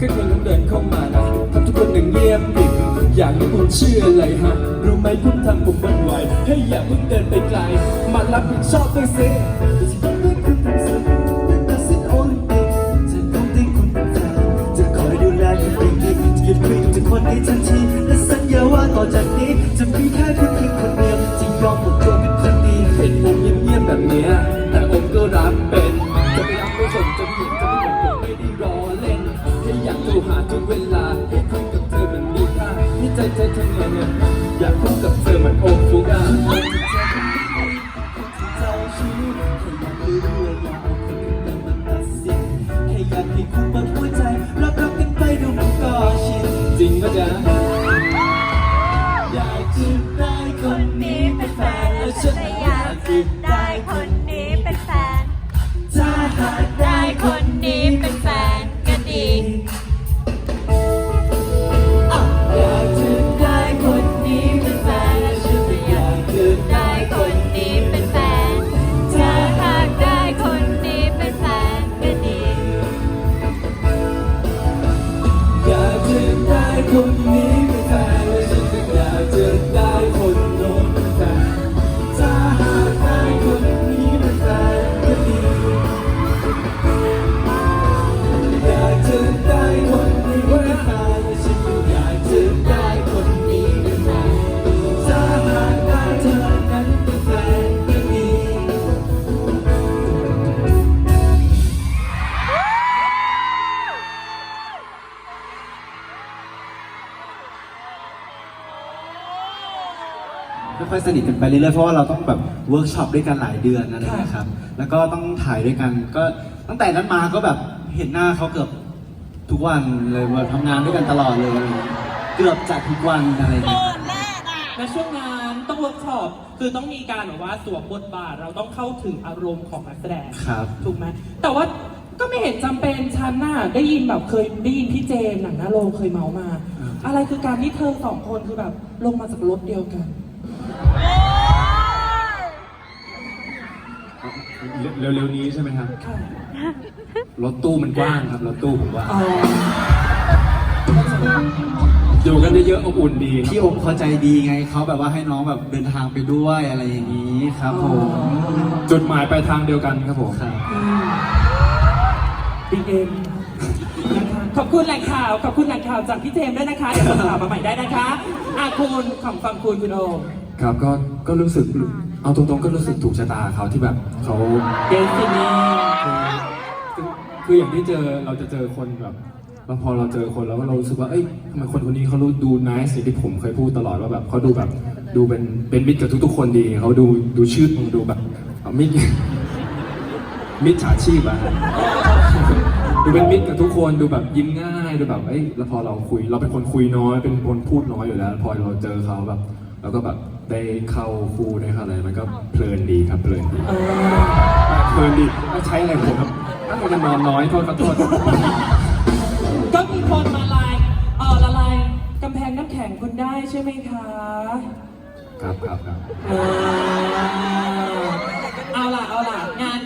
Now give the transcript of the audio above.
นั้นเต็คนเดินเข้ามานะทำทุกคนหนึ่งเงียบกริบอยากให้คุณเชื่ออะไรฮะ รู้ไหมคุณทำผมหวันไหวให้อย่าเพิ่งเดินไปไกล มารับผิดชอบด้วยสิ อยากโทรหาทุกเวลาให้คุยกับเธอมันมีค่าให้ใจเธอทำไงเนี่ยอยากคุยกับเธอมันโอ้ฟูกาเจ้าชู้แค่อยากรู้ว่าอยากเอาคนอื่นมาตัดสินแค่อยากให้คุณเปิดหัวใจรักกันไปดูก็ชินจริงก็จะอยากจะได้คนนี้เป็นแฟนและฉันอยากจะได้คนนี้เป็นแฟน ถ้าหากได้ได้คนนี้เป็น ค่อยๆสนิทกันไปเรื่อยๆเพราะว่าเราต้องแบบเวิร์กช็อปด้วยกันหลายเดือนอะไรอย่างเงี้ยครับ แล้วก็ต้องถ่ายด้วยกัน ก็ตั้งแต่นั้นมาก็แบบเห็นหน้าเขาเกือบทุกวันเลยแบบทำงานด้วยกันตลอดเลยอะไรอย่างเงี้ยเกือบจะทุกวันอะไรอย่างเงี้ย และช่วงงานต้องเวิร์กช็อปคือต้องมีการแบบว่าสวมบทบาทเราต้องเข้าถึงอารมณ์ของนักแสดงครับ ถูกไหมแต่ว่าก็ไม่เห็นจำเป็นฉันน่ะได้ยินแบบเคยได้ยินพี่เจมส์หนังหน้าโรงเคยเมามา อะไรคือการที่เธอสองคนคือแบบลงมาจากรถเดียวกัน เร็วๆนี้ใช่ไหมครับค่ะรถตู้มันกว้างครับรถตู้ผมว่าอ๋ออยู่กันเยอะๆอบอุ่นดีครับพี่องค์เขาใจดีไงเขาแบบว่าให้น้องแบบเดินทางไปด้วยอะไรอย่างนี้ครับผมจุดหมายปลายทางเดียวกันครับผมครับบิ๊กเอ็มนะคะขอบคุณแหล่งข่าวขอบคุณแหล่งข่าวจากพี่เจมส์ด้วยนะคะเดี๋ยวส่งข่าวมาใหม่ได้นะคะอาคุณของฟังคุณคุณโอมครับก็ก็รู้สึก เอาตรงๆก็รู้สึกถูกชะตาเขาที่แบบเขาเดซินีคือคืออย่างที่เจอเราจะเจอคนแบบแล้วพอเราเจอคนแล้วเรารู้สึกว่าเอ้ยทำไมคนคนนี้เขาดูดูน i c สิ่งที่ผมเคยพูดตลอดว่าแบบเขาดูแบบดูเป็นเป็นมิตรกับทุกๆ คนดีเขาดูดูชื่อดูแบบมิตรมิจฉาชีพอะดูเป็นมิตรกับทุกคนดูแบบยิ้มง่ายดูแบบเอ้ยแล้วพอเราคุย เราเป็นคนคุยน้อยเป็นคนพูดน้อยอยู่แล้ว พอเราเจอเขาแบบเราก็แบบ ได้เข้าคู่ได้เข้าอะไรมันก็เพลินดีครับเพลินดีเออเพลินดีก็ใช้อะไรผมครับน่าจะนอนน้อยโทษขอโทษก็มีคนมาลายเออละลายกำแพงน้ำแข็งคุณได้ใช่ไหมคะ ครับครับครับ เออเอาล่ะเอาล่ะงาน